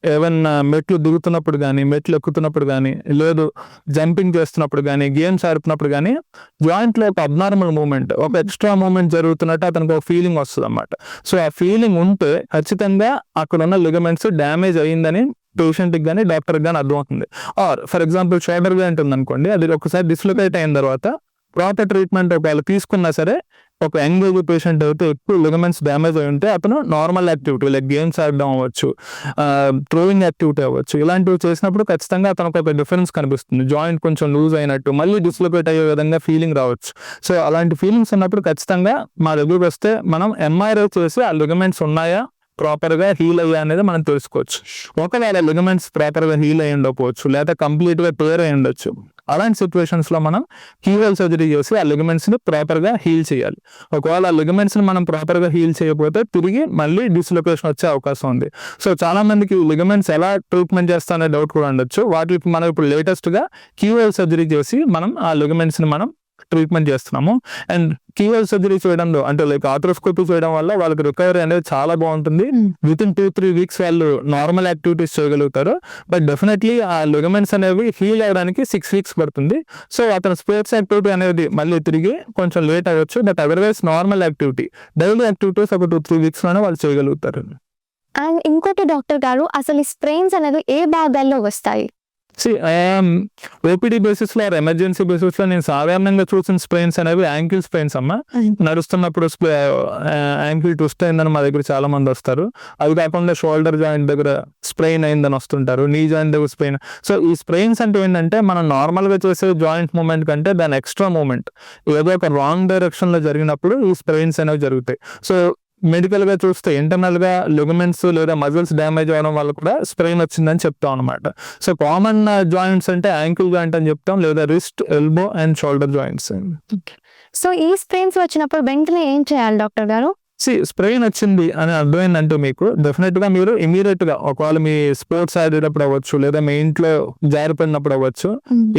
ఏమన్నా మెట్లు దిగుతున్నప్పుడు కానీ మెట్లు ఎక్కుతున్నప్పుడు కానీ లేదు జంపింగ్ చేస్తున్నప్పుడు కానీ గేమ్స్ ఆడుతున్నప్పుడు కానీ జాయింట్లో ఒక అబ్నార్మల్ మూమెంట్ ఒక ఎక్స్ట్రా మూమెంట్ జరుగుతున్నట్టు అతనికి ఒక ఫీలింగ్ వస్తుంది అనమాట సో ఆ ఫీలింగ్ ఉంటే ఖచ్చితంగా అక్కడ ఉన్న లిగమెంట్స్ డ్యామేజ్ అయ్యిందని పేషెంట్కి కానీ డాక్టర్కి కానీ అర్థమవుతుంది. Or for example shoulder joint ఉందనుకోండి అది ఒకసారి డిస్లొకేట్ అయిన తర్వాత ప్రాపర్ ట్రీట్మెంట్ ఒకవేళ తీసుకున్నా సరే ఒక యంగ్ బేబీ పేషెంట్ అయితే ఎక్కువ లిగమెంట్స్ డ్యామేజ్ అయి ఉంటే అతను నార్మల్ యాక్టివిటీ లైక్ గేమ్స్ ఆడడం అవ్వచ్చు థ్రోయింగ్ యాక్టివిటీ అవ్వచ్చు. ఇలాంటివి చేసినప్పుడు ఖచ్చితంగా అతనికి ఒక డిఫరెన్స్ కనిపిస్తుంది. జాయింట్ కొంచెం లూజ్ అయినట్టు మళ్ళీ డిస్లొకేట్ అయ్యే విధంగా ఫీలింగ్ రావచ్చు. సో అలాంటి ఫీలింగ్స్ ఉన్నప్పుడు ఖచ్చితంగా మా దగ్గరకు వస్తే మనం ఎంఆర్ఐ చేసి ఆ లిగమెంట్స్ ఉన్నాయా ప్రాపర్గా హీల్ అయ్యా అనేది మనం తెలుసుకోవచ్చు. ఒకవేళ లిగమెంట్స్ ప్రాపర్గా హీల్ అయ్యి ఉండకపోవచ్చు లేదా కంప్లీట్గా క్లియర్ అయి ఉండొచ్చు. అలాంటి సిచ్యువేషన్స్లో మనం కీవెల్ సర్జరీ చేసి ఆ లిగమెంట్స్ని ప్రాపర్గా గా హీల్ చేయాలి. ఒకవేళ ఆ లిగమెంట్స్ని మనం ప్రాపర్గా హీల్ చేయకపోతే తిరిగి మళ్ళీ డిస్లొకేషన్ వచ్చే అవకాశం ఉంది. సో చాలామందికి లిగమెంట్స్ ఎలా ట్రీట్మెంట్ చేస్తానే డౌట్ కూడా ఉండొచ్చు. వాటికి మనం ఇప్పుడు లేటెస్ట్గా క్యూఎల్ సర్జరీ చేసి మనం ఆ లిగమెంట్స్ని మనం ట్రీట్మెంట్ చేస్తున్నాము. అండ్ కీవెల్ సర్జరీ చేయడంలో అంటే లైక్ ఆథ్రోస్కోపీ చేయడం వల్ల వాళ్ళకి రికవరీ అనేది చాలా బాగుంటుంది. Within two three weeks వాళ్ళు నార్మల్ యాక్టివిటీస్ చేయగలుగుతారు. బట్ డెఫినెట్లీ ఆ లిగమెంట్స్ అనేవి హీల్ అవ్వడానికి సిక్స్ వీక్స్ పడుతుంది. సో అతను స్పోర్ట్స్ యాక్టివిటీ అనేది మళ్ళీ తిరిగి కొంచెం లేట్ అవ్వచ్చు. But otherwise normal activity daily activities ఒక టూ త్రీ వీక్స్లోనే వాళ్ళు చేయగలుగుతారు. అండ్ ఇంకోటి డాక్టర్ గారు అసలు ఈ స్ప్రెయిన్స్ అనేది ఏ భాగాల్లో వస్తాయి? ఓపీడీ బేసిస్లో ఎమర్జెన్సీ బేసిస్లో నేను సాధారణంగా చూసిన స్ప్రెయిన్స్ అనేవి యాంకిల్ స్ప్రెయిన్స్ అమ్మా. నడుస్తున్నప్పుడు యాంకిల్ ట్విస్ట్ అయిందని మా దగ్గర చాలా మంది వస్తారు. అవి కాకుండా షోల్డర్ జాయింట్ దగ్గర స్ప్రెయిన్ అయిందని వస్తుంటారు నీ జాయింట్ దగ్గర స్ప్రెయిన్ సో ఈ స్ప్రెయిన్స్ అంటే ఏంటంటే మనం నార్మల్గా చేసే జాయింట్ మూమెంట్ కంటే దాని ఎక్స్ట్రా మూమెంట్ ఏదో ఒక రాంగ్ డైరెక్షన్లో జరిగినప్పుడు ఈ స్ప్రెయిన్స్ అనేవి జరుగుతాయి. సో మెడికల్గా చూస్తే ఇంటర్నల్గా లిగమెంట్స్ లేదా మజిల్స్ డ్యామేజ్ అవడం వల్ల కూడా స్ప్రెయిన్ వచ్చిందని చెప్తాం అనమాట సో కామన్ జాయింట్స్ అంటే యాంకిల్ జాయింట్ అని చెప్తాం లేదా wrist elbow and shoulder joints so ఈ స్ప్రెయిన్స్ వచ్చినప్పుడు వెంటనే ఏం చేయాలి డాక్టర్ గారు? సి స్ప్రెయిన్ వచ్చింది అని అర్థమైందంటూ మీకు. డెఫినెట్గా మీరు ఇమీడియట్గా ఒకవేళ మీ స్పోర్ట్స్ ఆడేటప్పుడు అవ్వచ్చు లేదా మీ ఇంట్లో జారిపడినప్పుడు అవ్వచ్చు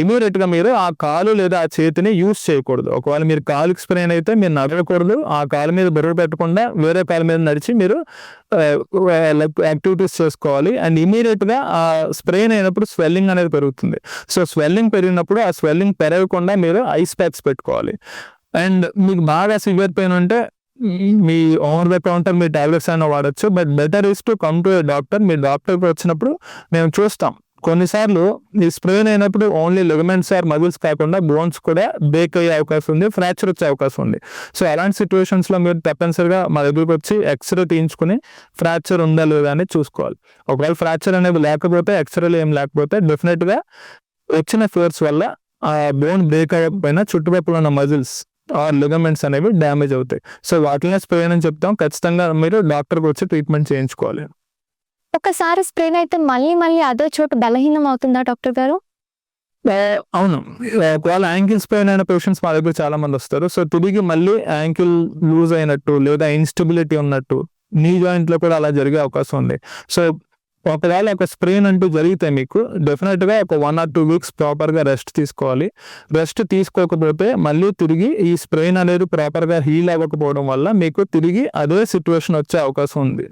ఇమీడియట్గా మీరు ఆ కాలు లేదా ఆ చేతిని యూస్ చేయకూడదు. ఒకవేళ మీరు కాలుకి స్ప్రెయిన్ అయితే మీరు నడవకూడదు. ఆ కాలు మీద బరువు పెట్టకుండా వేరే కాలు మీద నడిచి మీరు యాక్టివిటీస్ చేసుకోవాలి. అండ్ ఇమీడియట్గా ఆ స్ప్రెయిన్ అయినప్పుడు స్వెల్లింగ్ అనేది పెరుగుతుంది. సో స్వెల్లింగ్ పెరిగినప్పుడు ఆ స్వెల్లింగ్ పెరగకుండా మీరు ఐస్ ప్యాక్స్ పెట్టుకోవాలి. అండ్ మీకు బాగా సివియర్ పెయిన్ ఉంటే మీ ఓవర్ ద కౌంటర్ మీ టాబ్లెట్స్ అయినా వాడచ్చు but better is to come to doctor me doctor వచ్చినప్పుడు మేము చూస్తాం. కొన్నిసార్లు ఈ స్ప్రెయిన్ అయినప్పుడు ఓన్లీ లిగమెంట్స్ ఆర్ మజిల్స్ కాకుండా బోన్స్ కూడా బ్రేక్ అయ్యే అవకాశం ఉంది ఫ్రాక్చర్ వచ్చే అవకాశం ఉంది. సో అలాంటి సిచ్యువేషన్స్లో మీరు తప్పనిసరిగా మా దగ్గరికి వచ్చి ఎక్స్రే తీయించుకుని ఫ్రాక్చర్ ఉందా లేదా అని చూసుకోవాలి. ఒకవేళ ఫ్రాక్చర్ అనేది లేకపోతే ఎక్స్రేలు ఏం లేకపోతే డెఫినెట్గా వచ్చిన ఫోర్స్ వల్ల ఆ బోన్ బ్రేక్ అయ్యకపోయినా చుట్టుపక్కల ఉన్న మజిల్స్ లిగమెంట్స్ అనేవి డ్యామేజ్ అవుతాయి. సో వాటినే స్ప్రెయిన్ అని చెప్తాం. ఖచ్చితంగా మీరు డాక్టర్కి వచ్చి ట్రీట్మెంట్ చేయించుకోవాలి. ఒకసారి స్ప్రెయిన్ అయితే మళ్ళీ మళ్ళీ అదే చోటు బలహీనం అవుతుందా డాక్టర్ గారు? అవును. ఒకవేళ యాంకిల్ స్ప్రెయిన్ అయిన పేషెంట్స్ మా దగ్గర చాలా మంది వస్తారు. సో తిరిగి మళ్ళీ యాంకిల్ లూజ్ అయినట్టు లేదా ఇన్స్టెబిలిటీ ఉన్నట్టు నీ జాయింట్లో కూడా అలా జరిగే అవకాశం ఉంది. సో ఒకవేళ ఒక స్ప్రెయిన్ అంటూ జరిగితే మీకు డెఫినెట్గా ఒక వన్ ఆర్ టూ వీక్స్ ప్రాపర్గా రెస్ట్ తీసుకోవాలి. రెస్ట్ తీసుకోకపోతే మళ్ళీ తిరిగి ఈ స్ప్రెయిన్ అనేది ప్రాపర్గా హీల్ అవ్వకపోవడం వల్ల మీకు తిరిగి అదే సిచ్యువేషన్ వచ్చే అవకాశం ఉంది.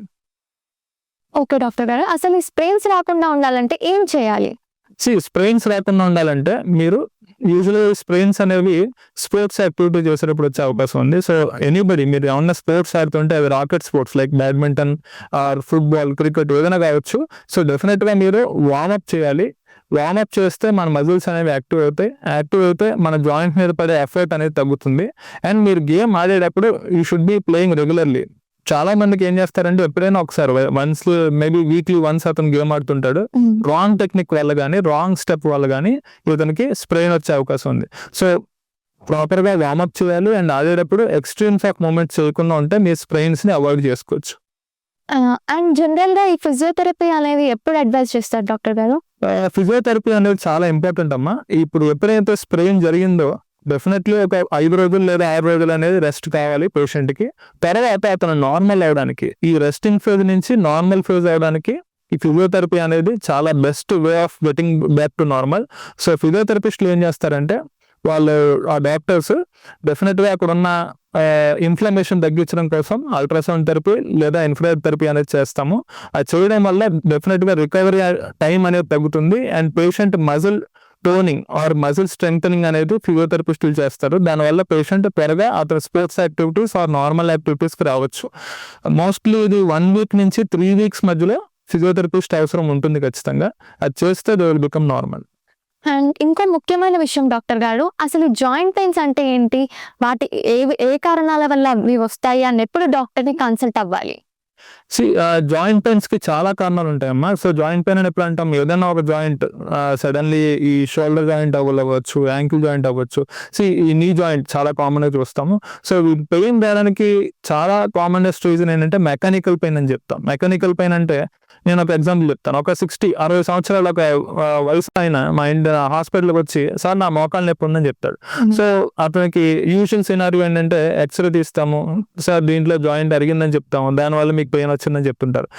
ఓకే డాక్టర్ గారు. అసలు ఈ స్ప్రెయిన్స్ రాకుండా ఉండాలంటే ఏం చేయాలి? సి స్ప్రెయిన్స్ రాకుండా ఉండాలంటే మీరు యూజువల్ స్ప్రెయిన్స్ అనేవి స్పోర్ట్స్ యాక్టివిటీ చేసేటప్పుడు వచ్చే అవకాశం ఉంది. సో ఎనీబడి మీరు ఏమన్నా స్పోర్ట్స్ ఆడుతుంటే అవి racket sports like badminton or football cricket ఏదైనా కావచ్చు. సో డెఫినెట్గా మీరు వార్మప్ చేయాలి. వార్మప్ చేస్తే మన మజిల్స్ అనేవి యాక్టివ్ అవుతాయి. యాక్టివ్ అయితే మన జాయింట్ మీద పడే ఎఫెక్ట్ అనేది తగ్గుతుంది. అండ్ మీరు గేమ్ ఆడేటప్పుడు you should be playing regularly చాలా మందికి ఏం చేస్తారంటే ఎప్పుడైనా ఒకసారి వన్స్ మేబీ వీక్లీ వన్స్ అతను గేమ్ ఆడుతుంటాడు. రాంగ్ టెక్నిక్ వల్ల కానీ రాంగ్ స్టెప్ వల్ల కానీ ఇతనికి స్ప్రెయిన్ వచ్చే అవకాశం ఉంది. సో ప్రాపర్గా వార్మప్ చేయాలి అండ్ ఆడేటప్పుడు ఎక్స్ట్రీమ్స్ ఆఫ్ మూమెంట్స్ చేయకుండా ఉంటే మీ స్ప్రెయిన్స్ని అవాయిడ్ చేసుకోవచ్చు. అండ్ జనరల్గా ఈ ఫిజియోథెరపీ అనేది ఎప్పుడు అడ్వైస్ చేస్తారు డాక్టర్ గారు? ఫిజియోథెరపీ అనేది చాలా ఇంపార్టెంట్ అమ్మా. ఇప్పుడు ఎప్పుడైతే స్ప్రెయిన్ జరిగిందో డెఫినెట్లీ ఒక ఐదు రోజులు లేదా ఆరు రోజులు అనేది రెస్ట్ కావాలి పేషెంట్కి తర్వాత అతను నార్మల్ అవ్వడానికి ఈ రెస్టింగ్ ఫేజ్ నుంచి నార్మల్ ఫేజ్ అవ్వడానికి ఈ ఫిజియోథెరపీ అనేది చాలా best way of getting back to normal so ఫిజియోథెరపిస్టులు ఏం చేస్తారంటే వాళ్ళు ఆ డాక్టర్స్ డెఫినెట్గా అక్కడ ఉన్న ఇన్ఫ్లమేషన్ తగ్గించడం కోసం అల్ట్రాసౌండ్ థెరపీ లేదా ఇన్ఫ్రారెడ్ థెరపీ అనేది చేస్తాము. అది చేయడం వల్ల డెఫినెట్గా రికవరీ టైం అనేది తగ్గుతుంది. And patient muscle toning or muscle strength అనేది ఫిజియోథెరపిస్టులు చేస్తారు. దానివల్ల పేషెంట్ పెరగా అతను స్పోర్ట్స్ యాక్టివిటీస్ ఆర్ నార్మల్ యాక్టివిటీస్కి రావచ్చు. మోస్ట్లీ ఇది వన్ వీక్ నుంచి త్రీ వీక్స్ మధ్యలో ఫిజియోథెరపిస్ట్ అవసరం ఉంటుంది ఖచ్చితంగా. అది చేస్తే they will become normal and ఇంకో ముఖ్యమైన విషయం డాక్టర్ గారు అసలు జాయింట్ పెయిన్స్ అంటే ఏంటి? వాటి ఏ ఏ కారణాల వల్ల అవి వస్తాయి అని ఎప్పుడు డాక్టర్ని కన్సల్ట్ అవ్వాలి? సి జాయింట్ పెయిన్స్కి చాలా కారణాలు ఉంటాయమ్మా. సో జాయింట్ పెయిన్ అని ఎప్పుడు అంటాం ఏదైనా ఒక జాయింట్ సడన్లీ uh, ఈ షోల్డర్ జాయింట్ అవ్వచ్చు యాంకిల్ జాయింట్ అవ్వచ్చు. సి ఈ నీ జాయింట్ చాలా కామన్గా చూస్తాము. సో పెయిన్ రావడానికి చాలా కామనెస్ట్ రీజన్ ఏంటంటే మెకానికల్ పెయిన్ అని చెప్తాం. మెకానికల్ పెయిన్ అంటే నేను ఒక ఎగ్జాంపుల్ చెప్తాను. ఒక సిక్స్టీ అరవై సంవత్సరాల ఒక వయసు ఆయన మా ఇంటి హాస్పిటల్కి వచ్చి సార్ నా మోకాలు నొప్పి ఉందని చెప్తాడు. సో అతనికి యూజువల్ సినారియో ఏంటంటే ఎక్స్రే తీస్తాము. సార్ దీంట్లో జాయింట్ అరిగిందని చెప్తాము. దానివల్ల మీకు పెయిన్ వచ్చిందని చెప్తుంటారు.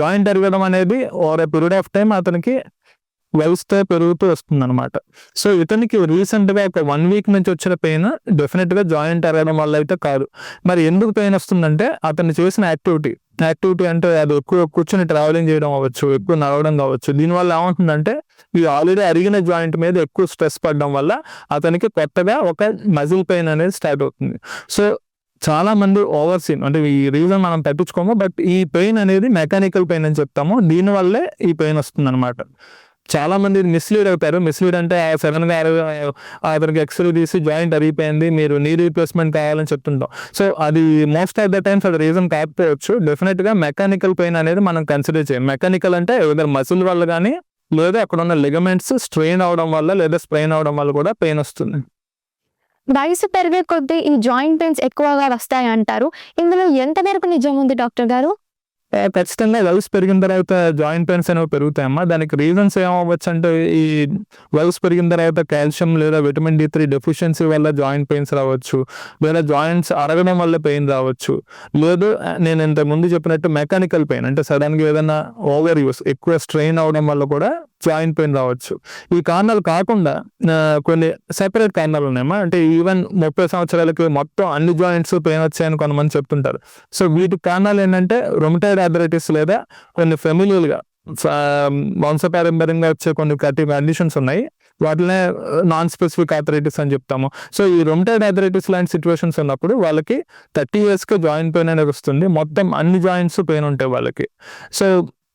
జాయింట్ అరగడం అనేది over a period of time అతనికి వ్యవస్థ పెరుగుతూ వస్తుంది అనమాట సో ఇతనికి రీసెంట్గా ఒక వన్ వీక్ నుంచి వచ్చిన పెయిన్ డెఫినెట్గా జాయింట్ అరగడం వల్ల అయితే కాదు. మరి ఎందుకు పెయిన్ వస్తుందంటే అతను చేసిన యాక్టివిటీ యాక్టివిటీ అంటే అది ఎక్కువ కూర్చొని ట్రావెలింగ్ చేయడం అవ్వచ్చు ఎక్కువ నడవడం కావచ్చు. దీనివల్ల ఏమవుతుందంటే ఇది ఆల్రెడీ అరిగిన జాయింట్ మీద ఎక్కువ స్ట్రెస్ పడడం వల్ల అతనికి కొత్తగా ఒక మజిల్ పెయిన్ అనేది స్టార్ట్ అవుతుంది. సో చాలా మంది ఓవర్ సీన్ అంటే ఈ రీజన్ మనం పెట్టించుకోము బట్ ఈ పెయిన్ అనేది మెకానికల్ పెయిన్ అని చెప్తాము. దీనివల్లే ఈ పెయిన్ వస్తుంది అనమాట చాలా మంది మిస్లీడ్ అవుతారు. మిస్లీడ్ అంటే సడన్గా అతనికి ఎక్స్రే తీసి జాయింట్ అరిగిపోయింది. మీరు నీ రీప్లేస్మెంట్ కావాలని చెప్తుంటాం. సో అది మోస్ట్ ఆఫ్ ద టైమ్స్ అది రీజన్ కాకపోవచ్చు డెఫినెట్ డెఫినెట్గా మెకానికల్ పెయిన్ అనేది మనం కన్సిడర్ చేయం. మెకానికల్ అంటే ఏదైనా మసిల్ వల్ల కానీ లేదా అక్కడ ఉన్న లిగమెంట్స్ స్ట్రెయిన్ అవడం వల్ల లేదా స్ప్రెయిన్ అవడం వల్ల కూడా పెయిన్ వస్తుంది. వయసు పెరిగే కొద్దీ ఈ జాయింట్ పెయిన్స్ ఎక్కువగా వస్తాయి అంటారు ఇందులో ఎంత మేరకు నిజం ఉంది డాక్టర్ గారు? ఖచ్చితంగా వెల్స్ పెరిగిన తర్వాత జాయింట్ పెయిన్స్ అనేవి పెరుగుతాయమ్మా దానికి రీజన్స్ ఏమవ్వచ్చు అంటే ఈ వెల్స్ పెరిగిన తర్వాత కాల్షియం లేదా విటమిన్ డి త్రీ డెఫిషియన్సీ వల్ల జాయింట్ పెయిన్స్ రావచ్చు. లేదా జాయింట్స్ అరగడం వల్ల పెయిన్ రావచ్చు. లేదు నేను ఇంతకు ముందు చెప్పినట్టు మెకానికల్ పెయిన్ అంటే సడన్గా ఏదైనా ఓవర్ యూస్ ఎక్కువ స్ట్రెయిన్ అవడం వల్ల కూడా జాయిన్ పెయిన్ రావచ్చు. ఈ కారణాలు కాకుండా కొన్ని సెపరేట్ కారణాలు ఉన్నాయమ్మా. అంటే ఈవెన్ ముప్పై సంవత్సరాలకి మొత్తం అన్ని జాయింట్స్ పెయిన్ వచ్చాయని కొంతమంది చెప్తుంటారు. సో వీటి కారణాలు ఏంటంటే రొమటైడ్ ఆథరైటిస్ లేదా కొన్ని ఫెమిలియల్గా వంశపారంపర్యంగా వచ్చే కొన్ని కండిషన్స్ ఉన్నాయి. వాటినే నాన్ స్పెసిఫిక్ ఆథరైటిస్ అని చెప్తాము. సో ఈ రొమటైడ్ ఆథరైటిస్ లాంటి సిచ్యువేషన్స్ ఉన్నప్పుడు వాళ్ళకి థర్టీ ఇయర్స్కి జాయింట్ పెయిన్ అనేది వస్తుంది. మొత్తం అన్ని జాయింట్స్ పెయిన్ ఉంటాయి వాళ్ళకి. సో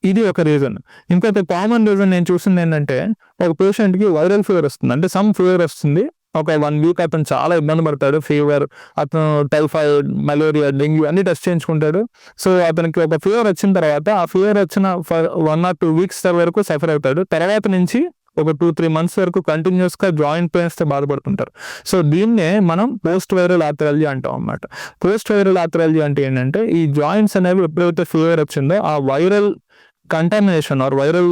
ఇది ఒక రీజన్ ఇంకొక కామన్ రీజన్ నేను చూసింది ఏంటంటే ఒక పేషెంట్కి వైరల్ ఫీవర్ వస్తుంది. అంటే సమ్ ఫీవర్ వస్తుంది. ఒక వన్ వీక్ అతను చాలా ఇబ్బంది పడతాడు. ఫీవర్ అతను టైఫాయిడ్ మలేరియా డెంగ్యూ అన్ని టెస్ట్ చేయించుకుంటాడు. సో అతనికి ఒక ఫీవర్ వచ్చిన తర్వాత ఆ ఫీవర్ వచ్చిన వన్ ఆర్ టూ వీక్స్ వరకు సఫర్ అవుతాడు. తర్వాత నుంచి ఒక టూ త్రీ మంత్స్ వరకు కంటిన్యూస్గా జాయింట్ పెయిన్స్తో బాధపడుతుంటారు. సో దీన్నే మనం పోస్ట్ వైరల్ ఆథరాలజీ అంటాం అన్నమాట. పోస్ట్ వైరల్ ఆథరాలజీ అంటే ఏంటంటే ఈ జాయింట్స్ అనేవి ఎప్పుడైతే ఫీవర్ వచ్చిందో ఆ viral contamination or viral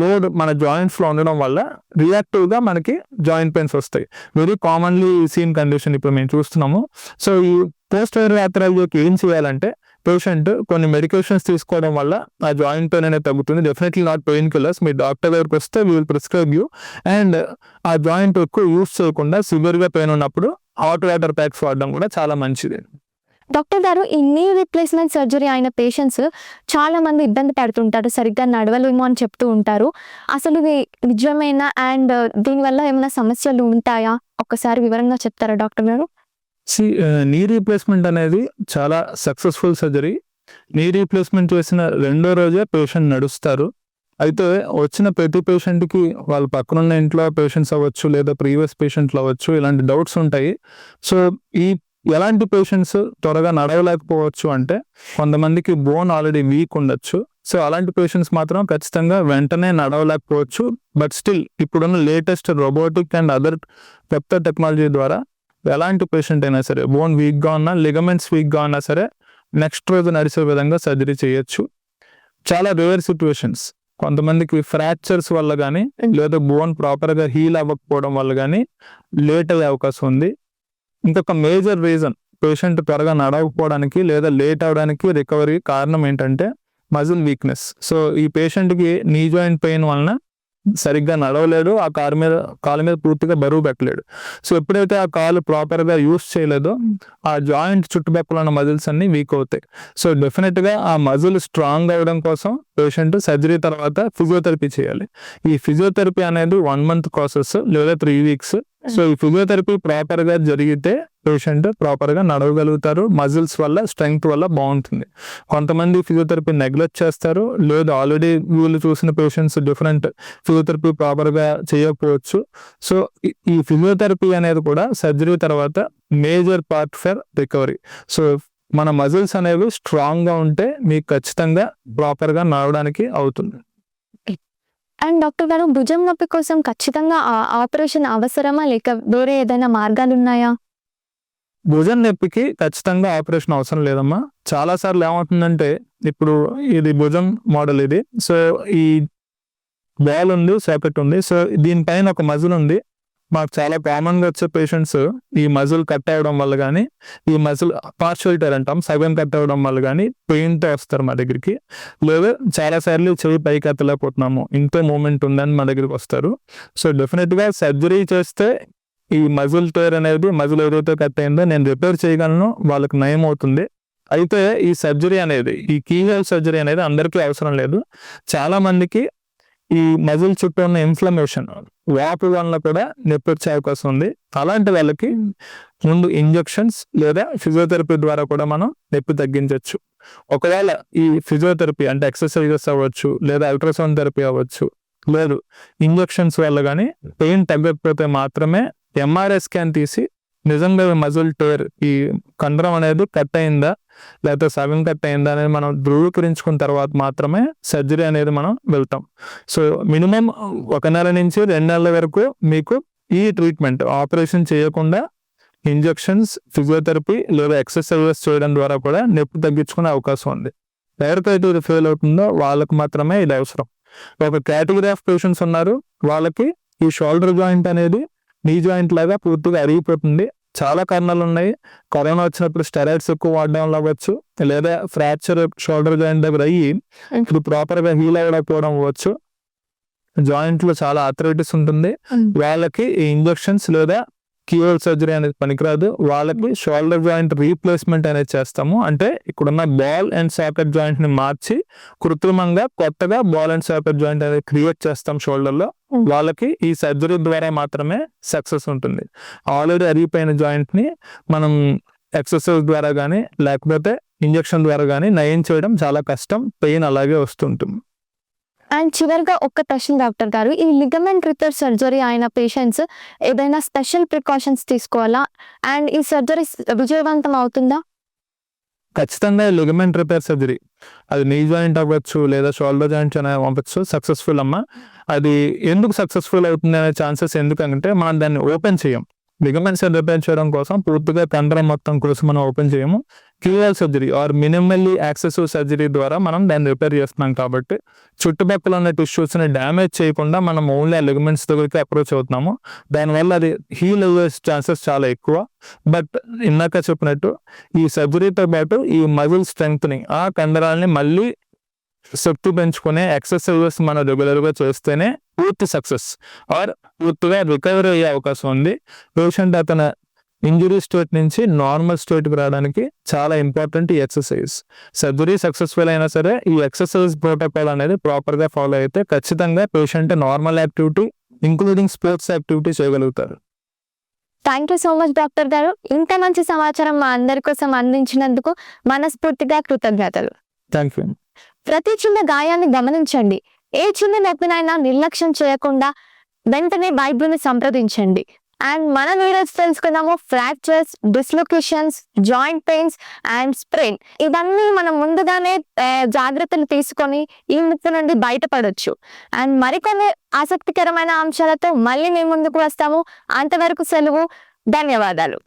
load మన జాయింట్స్లో ఉండడం వల్ల రియాక్టివ్గా మనకి జాయింట్ పెయిన్స్ వస్తాయి. వెరీ కామన్లీ సీన్ కండిషన్ ఇప్పుడు మేము చూస్తున్నాము. సో ఈ పోస్ట్ వైరల్ యాత్రలోకి ఏం చేయాలంటే పేషెంట్ కొన్ని మెడికేషన్స్ తీసుకోవడం వల్ల ఆ జాయింట్ పెయిన్ అనేది తగ్గుతుంది. డెఫినెట్లీ నాట్ పెయిన్ కిల్లర్స్ మీ డాక్టర్ దగ్గరికి వస్తే we will prescribe you and ఆ జాయింట్ ఎక్కువ యూస్ చేయకుండా సివియర్గా పెయిన్ ఉన్నప్పుడు హాట్ యాటర్ ప్యాక్స్ వాడడం కూడా చాలా మంచిది. డాక్టర్ గారు ఈ నీ రిప్లేస్మెంట్ సర్జరీ అయిన పేషెంట్స్ చాలా మంది ఇబ్బంది పడుతుంటారు. సరిగ్గా నడవలేము అని చెప్తూ ఉంటారు. అసలు ఇది నిజమైన? అండ్ దీనివల్ల ఏమైనా సమస్యలు ఉంటాయా? ఒక్కసారి వివరంగా చెప్తారా డాక్టర్ గారు? సి నీ రీప్లేస్మెంట్ అనేది చాలా సక్సెస్ఫుల్ సర్జరీ నీ రీప్లేస్మెంట్ చేసిన రెండో రోజే పేషెంట్ నడుస్తారు. అయితే వచ్చిన ప్రతి పేషెంట్కి వాళ్ళ పక్కనున్న ఇంట్లో పేషెంట్స్ అవ్వచ్చు లేదా ప్రీవియస్ పేషెంట్లు అవ్వచ్చు ఇలాంటి డౌట్స్ ఉంటాయి. సో ఈ ఎలాంటి పేషెంట్స్ త్వరగా నడవలేకపోవచ్చు అంటే కొంతమందికి బోన్ ఆల్రెడీ వీక్ ఉండొచ్చు. సో అలాంటి పేషెంట్స్ మాత్రం ఖచ్చితంగా వెంటనే నడవలేకపోవచ్చు. బట్ స్టిల్ ఇప్పుడున్న లేటెస్ట్ రోబోటిక్ అండ్ అదర్ పెద్ద టెక్నాలజీ ద్వారా ఎలాంటి పేషెంట్ అయినా సరే బోన్ వీక్గా ఉన్నా లిగమెంట్స్ వీక్గా ఉన్నా సరే నెక్స్ట్ రోజు నడిచే విధంగా సర్జరీ చేయొచ్చు. చాలా రేర్ సిచ్యువేషన్స్ కొంతమందికి ఫ్రాక్చర్స్ వల్ల కానీ లేదా బోన్ ప్రాపర్గా హీల్ అవ్వకపోవడం వల్ల కానీ లేట్ అయ్యే అవకాశం ఉంది. ఇంకొక మేజర్ రీజన్ పేషెంట్ త్వరగా నడవకపోవడానికి లేదా లేట్ అవడానికి రికవరీ కారణం ఏంటంటే మజిల్ వీక్నెస్. సో ఈ పేషెంట్కి నీ జాయింట్ పెయిన్ వలన సరిగ్గా నడవలేడు ఆ కారు మీద కాలు మీద పూర్తిగా బరువు పెట్టలేడు. సో ఎప్పుడైతే ఆ కాలు ప్రాపర్గా యూస్ చేయలేదో ఆ జాయింట్ చుట్టుపక్కల ఉన్న మజిల్స్ అన్ని వీక్ అవుతాయి. సో డెఫినెట్గా ఆ మజిల్ స్ట్రాంగ్ అవ్వడం కోసం పేషెంట్ సర్జరీ తర్వాత ఫిజియోథెరపీ చేయాలి. ఈ ఫిజియోథెరపీ అనేది వన్ మంత్ ప్రాసెస్ లేదా త్రీ వీక్స్ సో ఈ ఫిజియోథెరపీ ప్రాపర్గా జరిగితే పేషెంట్ ప్రాపర్గా నడవగలుగుతారు. మజిల్స్ వల్ల స్ట్రెంగ్త్ వల్ల బాగుంటుంది. కొంతమంది ఫిజియోథెరపీ నెగ్లెక్ట్ చేస్తారు. లేదు ఆల్రెడీ వీళ్ళు చూసిన పేషెంట్స్ డిఫరెంట్ ఫిజియోథెరపీ ప్రాపర్గా చేయకపోవచ్చు. సో ఈ- ఈ ఫిజియోథెరపీ అనేది కూడా సర్జరీ తర్వాత major part for recovery. So మన మజిల్స్ అనేవి స్ట్రాంగ్గా ఉంటే మీకు ఖచ్చితంగా ప్రాపర్గా నడవడానికి అవుతుంది. అండ్ డాక్టర్ గారు భుజం నొప్పి కోసం ఖచ్చితంగా ఆ- ఆపరేషన్ అవసరమా? లేక వేరే ఏదైనా మార్గాలు ఉన్నాయా భుజం నొప్పికి ఖచ్చితంగా ఆపరేషన్ అవసరం లేదమ్మా. చాలా సార్లు ఏమవుతుందంటే ఇప్పుడు ఇది భుజం మోడల్ ఇది. సో ఈ బాల్ ఉంది సాకెట్ ఉంది. సో దీనిపైన ఒక మజిల్ ఉంది. మాకు చాలా కామన్గా వచ్చే పేషెంట్స్ ఈ మజిల్ కట్ అవ్వడం వల్ల కానీ ఈ మజిల్ పార్షల్ టైర్ అంటాం సగం కట్ అవ్వడం వల్ల కానీ పెయింట్ వేస్తారు వస్తారు మా దగ్గరికి. లేదా చాలా సార్లు చెవి పైకి ఎత్తలేకపోతున్నాము. ఇంత మూమెంట్ ఉందని మా దగ్గరికి వస్తారు. సో డెఫినెట్గా సర్జరీ చేస్తే ఈ మజిల్ టైర్ అనేది మజిల్ ఏదైతే కట్ అయిందో నేను రిపేర్ చేయగలను వాళ్ళకి నయం అవుతుంది. అయితే ఈ సర్జరీ అనేది ఈ కీహోల్ సర్జరీ అనేది అందరికీ అవసరం లేదు. చాలా మందికి ఈ మజిల్ చుట్టూ ఉన్న ఇన్ఫ్లమేషన్ వ్యాపి వల్ల కూడా నొప్పి వచ్చే అవకాశం ఉంది. అలాంటి వాళ్ళకి ముందు ఇంజెక్షన్స్ లేదా ఫిజియోథెరపీ ద్వారా కూడా మనం నొప్పి తగ్గించవచ్చు. ఒకవేళ ఈ ఫిజియోథెరపీ అంటే ఎక్సర్సైజెస్ అవ్వచ్చు లేదా అల్ట్రాసౌండ్ థెరపీ అవ్వచ్చు లేదు ఇంజెక్షన్స్ వల్ల కానీ పెయిన్ తగ్గకపోతే మాత్రమే ఎంఆర్ఐ స్కాన్ తీసి నిజంగా మజిల్ టోర్ ఈ కండరం అనేది కట్ అయిందా లేకపోతే సగం కట్ అయిందా అనేది మనం ధృవీకరించుకున్న తర్వాత మాత్రమే సర్జరీ అనేది మనం వెళ్తాం. సో మినిమం ఒక నెల నుంచి రెండు నెలల వరకు మీకు ఈ ట్రీట్మెంట్ ఆపరేషన్ చేయకుండా ఇంజెక్షన్స్ ఫిజియోథెరపీ లేదా ఎక్సర్సైజెస్ చేయడం ద్వారా కూడా నొప్పి తగ్గించుకునే అవకాశం ఉంది. ఎవరికైతే ఇది ఫెయిల్ అవుతుందో వాళ్ళకు మాత్రమే ఇది అవసరం. ఒక కేటగిరీ ఆఫ్ పేషెంట్స్ ఉన్నారు. వాళ్ళకి ఈ షోల్డర్ జాయింట్ అనేది నీ జాయింట్ లాగా పూర్తిగా అరిగిపోతుంది. చాలా కారణాలు ఉన్నాయి. కరోనా వచ్చినప్పుడు స్టెరాయిడ్స్ ఎక్కువ వాడడం వల్ల అవ్వచ్చు. లేదా ఫ్రాక్చర్ షోల్డర్ జాయింట్ దగ్గర అయ్యి ఇప్పుడు ప్రాపర్గా హీల్ అవ్వకపోవడం అవ్వచ్చు. జాయింట్లో చాలా ఆథరైటిస్ ఉంటుంది. వాళ్ళకి ఈ ఇంజెక్షన్స్ లేదా క్యూఎల్ సర్జరీ అనేది పనికిరాదు. వాళ్ళకి షోల్డర్ జాయింట్ రీప్లేస్మెంట్ అనేది చేస్తాము. అంటే ఇక్కడున్న బాల్ అండ్ సాకెట్ జాయింట్ని మార్చి కృత్రిమంగా కొత్తగా బాల్ అండ్ సాకెట్ జాయింట్ అనేది క్రియేట్ చేస్తాం షోల్డర్లో వాళ్ళకి ఈ సర్జరీ ద్వారా మాత్రమే సక్సెస్ ఉంటుంది. ఆల్రెడీ అరిగిపోయిన జాయింట్ని మనం ఎక్సర్సైజ్ ద్వారా కానీ లేకపోతే ఇంజక్షన్ ద్వారా కానీ నయం చేయడం చాలా కష్టం. పెయిన్ అలాగే వస్తుంటుంది. అండ్ చివరిగా ఒక్క క్వశ్చన్ డాక్టర్ గారు ఈ లిగమెంట్ రిపేర్ సర్జరీ అయిన పేషెంట్స్ ఏదైనా స్పెషల్ ప్రికాషన్స్ తీసుకోవాలా? అండ్ ఈ సర్జరీ విజయవంతం అవుతుందా? ఖచ్చితంగా లిగమెంట్ రిపేర్ సర్జరీ అది నీ జాయింట్ అవ్వచ్చు లేదా షోల్డర్ జాయింట్ అనేది అవ్వచ్చు సక్సెస్ఫుల్ అమ్మ. అది ఎందుకు సక్సెస్ఫుల్ అవుతుంది అనే ఛాన్సెస్ ఎందుకంటే మనం దాన్ని ఓపెన్ చేయం. లిగమెంట్స్ రిపేర్ చేయడం కోసం పూర్తిగా కండరం మొత్తం కృషి మనం ఓపెన్ చేయము. QL surgery or minimally access surgery ద్వారా మనం దాన్ని రిపేర్ చేస్తున్నాం కాబట్టి చుట్టుపక్కల ఉన్న టిష్యూస్ని డ్యామేజ్ చేయకుండా మనం ఓన్లీ లిగమెంట్స్ దగ్గరికి అప్రోచ్ అవుతున్నాము. దానివల్ల అది హీల్ అయ్యే ఛాన్సెస్ చాలా ఎక్కువ. బట్ ఇందాక చెప్పినట్టు ఈ సర్జరీతో పాటు ఈ మజిల్ స్ట్రెంగ్త్ని ఆ కండరాలని మళ్ళీ శక్తి పెంచుకునే ఎక్సర్సైజెస్ మనం రెగ్యులర్గా చేస్తేనే పూర్తి సక్సెస్. ఆర్ పూర్తిగా రికవరీ అయ్యే అవకాశం ఉంది. పేషెంట్ అతను ఇంజురీ స్టేట్ నుంచి నార్మల్ స్టేట్కి రావడానికి చాలా ఇంపార్టెంట్ ఈ ఎక్సర్సైజ్ సర్జరీ సక్సెస్ఫుల్ అయినా సరే ఈ ఎక్సర్సైజ్ ప్రోటోకాల్ అనేది ప్రాపర్గా ఫాలో అయితే ఖచ్చితంగా patient normal activity including sports activity చేయగలుగుతారు. Thank you so much doctor గారు. ఇంత మంచి సమాచారం మా అందరి కోసం అందించినందుకు మనస్ఫూర్తిగా కృతజ్ఞతలు. థ్యాంక్ యూ ప్రతి చిన్న గాయాన్ని గమనించండి. ఏ చిన్న నొప్పినైనా నిర్లక్ష్యం చేయకుండా వెంటనే వైద్యుని సంప్రదించండి. అండ్ మన వీడియోస్ తెలుసుకున్నాము fractures dislocations joint pains and sprain. ఇవన్నీ మనం ముందుగానే జాగ్రత్తలు తీసుకొని ఈ ముక్కు నుండి బయటపడవచ్చు అండ్ మరికొన్ని ఆసక్తికరమైన అంశాలతో మళ్ళీ మేము ముందుకు వస్తాము. అంతవరకు సెలవు. ధన్యవాదాలు.